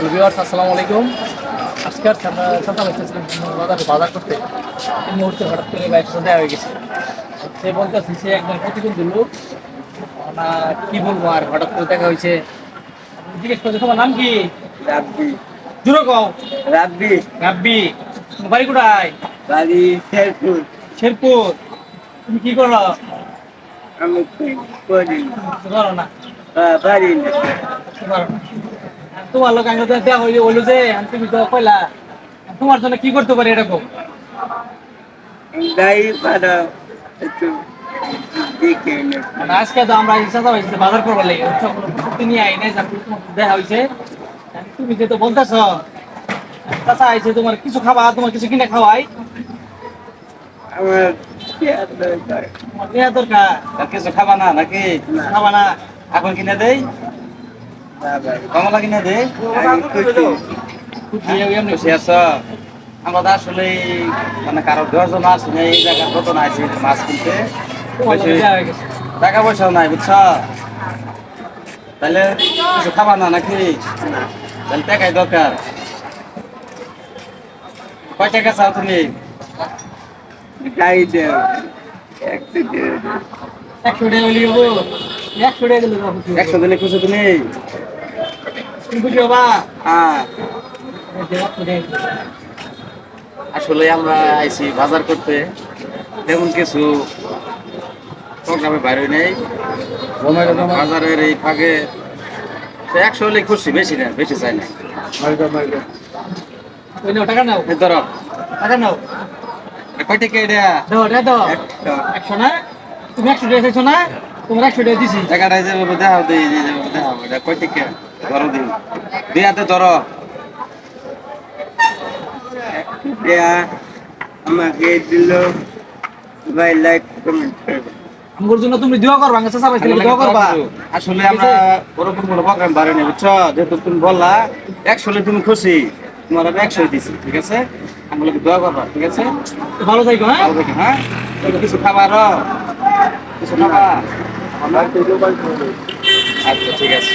Viewers আসসালামু আলাইকুম। আজকে আর সকালে এসেছিলাম বাজারে বাজার করতে এই মুহূর্তে হঠাৎ করে বাইক সন্ধ্যা হয়ে গেছে। সে বলতেছে সে একদম প্রতিবন্ধী লোক না কি বলব আর হঠাৎ করে দেখা হয়েছে। জিজ্ঞেস করছে তোমার নাম কি? রাব্বি। জুড়ো কও। রাব্বি। রাব্বি বাড়ি কোথায়? বাড়ি শেরপুর। শেরপুর। তুমি কি করো? আমি করি করো। না। পারি করো না। তোমার লোক আগে দেখা হইলে যে তুমি তো কইলা তোমার জন্য কি করতে পারি এরকম একটু মানে আজকে তো আমরা ইচ্ছা তো হয়েছে বাজার করবার লাগে নিয়ে আই নাই দেখা হয়েছে তুমি যে তো বলতেছ চাচা আইছে তোমার কিছু খাবা তোমার কিছু কিনে খাওয়াই। আমার দরকার। দেয়া কিছু খাবা না নাকি? খাবা না এখন কিনে বাবা কমলা কিনে খুশি হয়ে আছো আমরা তো আসলে মানে কারও জন্য আসি না এই জায়গার কত না আছে মাছ কিনতে। টাকা পয়সাও নাই বুঝছ? তাহলে কিছু খাবা না নাকি? তাহলে টাকাই দরকার। কয় টাকা চাও তুমি? টাকা একশো দিলে খুশি তুমি? খুশি হবা হ্যাঁ। আসলে আমরা আইছি বাজার করতে। তেমন কিছু প্রোগ্রামে বাইরে নেই। বাজারের এই ফাঁকে একশো হলে খুশি বেশি না বেশি চাই না। টাকা নাও। ধরো। টাকা নাও। কয় টাকা এটা? একশো না? তুমি একশো টাকা চাইছো না? তোমার একশো টাকা দিছি। টাকাটা দেখাও দেখাও এটা কয় টাকা? ধরো দিন। দুই হাতে ধরো। আমাকে দিল। ভাই লাইক কমেন্ট করবে। জন্য তুমি দোয়া করবা আগে চাচা পাইছিলে দোয়া করবা। আসলে আমরা ওরকম কোনো প্রোগ্রাম বুঝছ? যেহেতু তুমি বললা একশো হলে তুমি খুশি তোমার আমি একশো দিছি ঠিক আছে? আমি বলে দোয়া করবা ঠিক আছে? ভালো থাকো হ্যাঁ? ভালো থাকি হ্যাঁ? কিছু খাবার কিছু খাবা? আচ্ছা ঠিক আছে।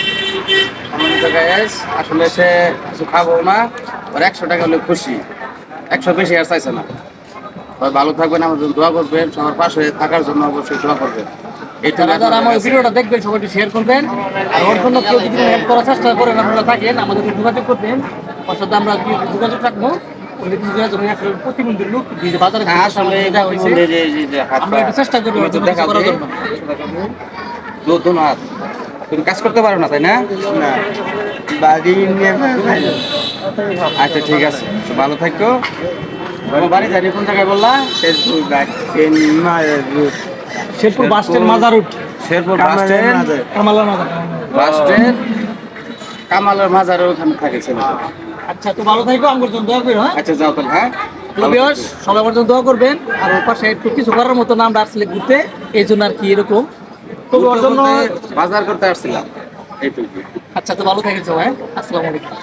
আমার আইস, আসলে সে কিছু খাব না ওর একশো টাকা হলে খুশি। একশো বেশি আর চাইছে না। সবাই ভালো থাকবেন জন্য দোয়া করবেন সবার পাশে থাকার জন্য অবশ্যই দোয়া করবেন। যারা যারা আমার ভিডিওটা দেখবেন সবাই শেয়ার করবেন। আর ওর জন্য কেউ যদি হেল্প করার চেষ্টা করেন আপনারা থাকেন আমাদের যোগাযোগ করবেন। ওর সাথে আমরা যোগাযোগ রাখব? প্রতিবন্ধী লোক বাজারে হ্যাঁ, আসলে আমরা চেষ্টা করব তো দু হাত। তুমি কাজ করতে পারো না তাই না? না। বাড়ি আচ্ছা ঠিক আছে। ভালো থাকো। বাড়ি জানি কোন জায়গায় বললা? শেরপুর গাছকে মায়ের শেরপুর বাস স্ট্যান্ড মাজার রুট শেরপুর বাস স্ট্যান্ড? কামালার মাজার। Bus stand? কামালের মাজারের ওখানে থাকে আচ্ছা তো ভালো থাকো আমার জন্য দোয়া করো হ্যাঁ? আচ্ছা যাও তাহলে হ্যাঁ? সবাই দোয়া করবেন। আর ওর পাশে একটু কিছু করার মতো নাম আসলে ঘুরতে এই জন্য আর কি এরকম। তো ওর জন্য বাজার করতে আসছিলাম। এইটুকু আচ্ছা তো ভালো থাকেন সবাই আসসালামাইকুম আসসালামু আলাইকুম।